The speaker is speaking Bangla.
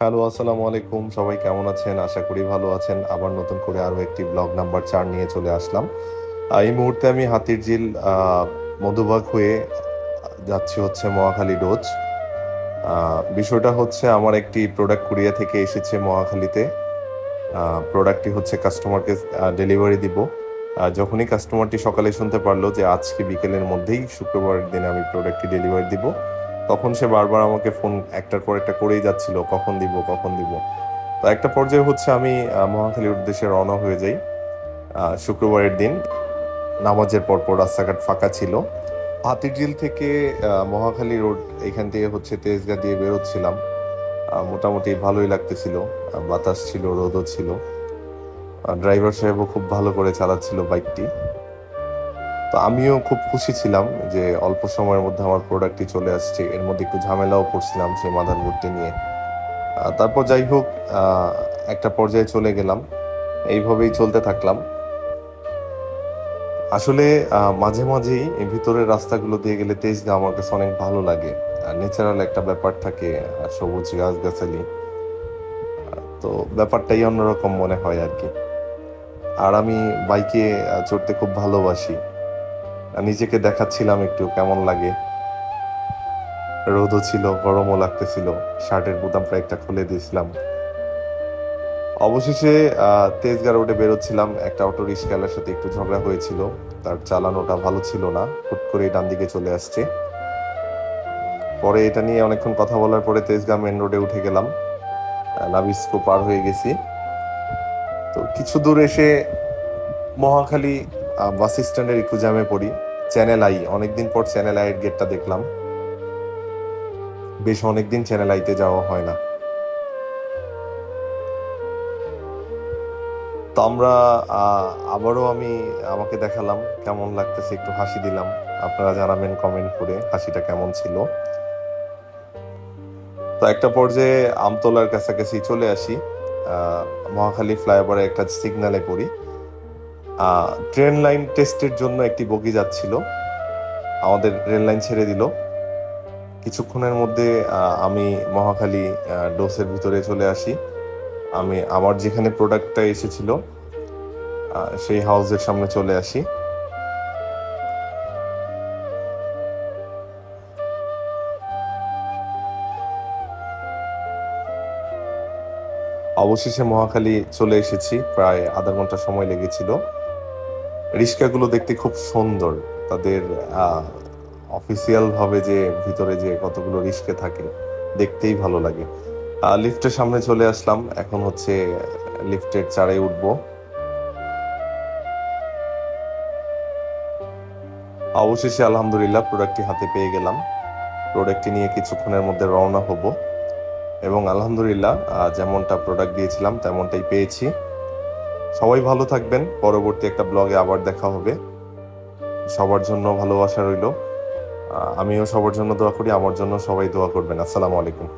হ্যালো, আসসালামু আলাইকুম। সবাই কেমন আছেন? আশা করি ভালো আছেন। আবার নতুন করে আরও একটি ব্লগ নাম্বার চার নিয়ে চলে আসলাম। এই মুহূর্তে আমি হাতির ঝিল মধুবাগ হয়ে যাচ্ছি হচ্ছে মহাখালী ডোজ বিষয়টা হচ্ছে আমার একটি প্রোডাক্ট কুরিয়া থেকে এসেছে মহাখালীতে। প্রোডাক্টটি হচ্ছে কাস্টমারকে ডেলিভারি দিব। যখনই কাস্টমারটি সকালে শুনতে পারল যে আজকে বিকেলের মধ্যেই শুক্রবারের দিনে আমি প্রোডাক্টটি ডেলিভারি দিব তখন সে বারবার আমাকে ফোন একটার পর একটা করেই যাচ্ছিল, কখন দিব কখন দিব। তো একটা পর্যায়ে হচ্ছে আমি মহাখালীর উদ্দেশ্যে রওনা হয়ে যাই। শুক্রবারের দিন নামাজের পরপর রাস্তাঘাট ফাঁকা ছিল। হাতিরঝিল থেকে মহাখালী রোড এখান থেকে হচ্ছে তেজগা দিয়ে বেরোচ্ছিলাম। মোটামুটি ভালোই লাগতেছিল। বাতাস ছিল, রোদও ছিল। ড্রাইভার সাহেবও খুব ভালো করে চালাচ্ছিল বাইকটি। তো আমিও খুব খুশি ছিলাম যে অল্প সময়ের মধ্যে আমার প্রোডাক্টটি চলে আসছে। এর মধ্যে একটু ঝামেলাও পড়ছিলাম সেই মাদারবোর্ডটি নিয়ে। তারপর যাই হোক একটা পর্যায়ে চলে গেলাম। এইভাবেই চলতে থাকলাম। আসলে মাঝে মাঝেই ভিতরের রাস্তাগুলো দিয়ে গেলে তেজগা আমার কাছে অনেক ভালো লাগে। ন্যাচারাল একটা ব্যাপার থাকে, আর সবুজ গাছগাছালি। তো ব্যাপারটাই অন্যরকম মনে হয় আর কি। আর আমি বাইকে চড়তে খুব ভালোবাসি। নিজেকে দেখাচ্ছিলাম একটু কেমন লাগে। রোদও ছিল, গরমও লাগতেছিল, শার্টের বোতামটা একটা খুলে দিয়েছিলাম। অবশেষে তেজগাঁ রোডে বেরোচ্ছিলাম। একটা অটো রিক্সাওয়ালার সাথে একটু ঝগড়া হয়েছিল। তার চালানোটা ভালো ছিল না। হুট করে ডান দিকে চলে আসছে। পরে এটা নিয়ে অনেকক্ষণ কথা বলার পরে তেজগাঁ মেন রোডে উঠে গেলাম। নাবিস্কো পার হয়ে গেছি। তো কিছু দূর এসে মহাখালী বাস স্ট্যান্ডের একটু জ্যামে পড়ি। চ্যানেল আই অনেকদিন পর চ্যানেল আইয়ের গেটটা দেখলাম। বেশ অনেকদিন চ্যানেল আইতে যাওয়া হয় না। তো আমরা আবারও আমি, আমাকে দেখালাম কেমন লাগতেছে, একটু হাসি দিলাম। আপনারা জানাবেন কমেন্ট করে হাসিটা কেমন ছিল। তো একটা পর্যায়ে আমতলার কাছাকাছি চলে আসি। মহাখালী ফ্লাইওভারে একটা সিগনালে পড়ি। ট্রেন লাইন টেস্টের জন্য একটি বগি যাচ্ছিল। আমাদের রেল লাইন ছেড়ে দিল। কিছুক্ষণের মধ্যে আমি মহাখালী ডোসের ভিতরে চলে আসি। আমি আমার যেখানে প্রোডাক্টটা এসেছিল সেই হাউসের সামনে চলে আসি। অবশেষে মহাখালী চলে এসেছি। প্রায় আধা ঘণ্টা সময় লেগেছিল। রিক্সাগুলো দেখতে খুব সুন্দর। তাদের অফিসিয়াল ভাবে যে ভিতরে যে কতগুলো রিস্কে থাকে, দেখতেই ভালো লাগে। লিফটের সামনে চলে আসলাম। এখন হচ্ছে, লিফটের চারে উঠবো। অবশেষে আলহামদুলিল্লাহ প্রোডাক্টটি হাতে পেয়ে গেলাম। প্রোডাক্টটি নিয়ে কিছুক্ষণের মধ্যে রওনা হব। এবং আলহামদুলিল্লাহ যেমনটা প্রোডাক্ট দিয়েছিলাম, তেমনটাই পেয়েছি। সবাই ভালো থাকবেন। পরবর্তী একটা ব্লগে আবার দেখা হবে। সবার জন্য ভালোবাসা রইল। আমিও সবার জন্য দোয়া করি, আমার জন্য সবাই দোয়া করবেন। আসসালামু আলাইকুম।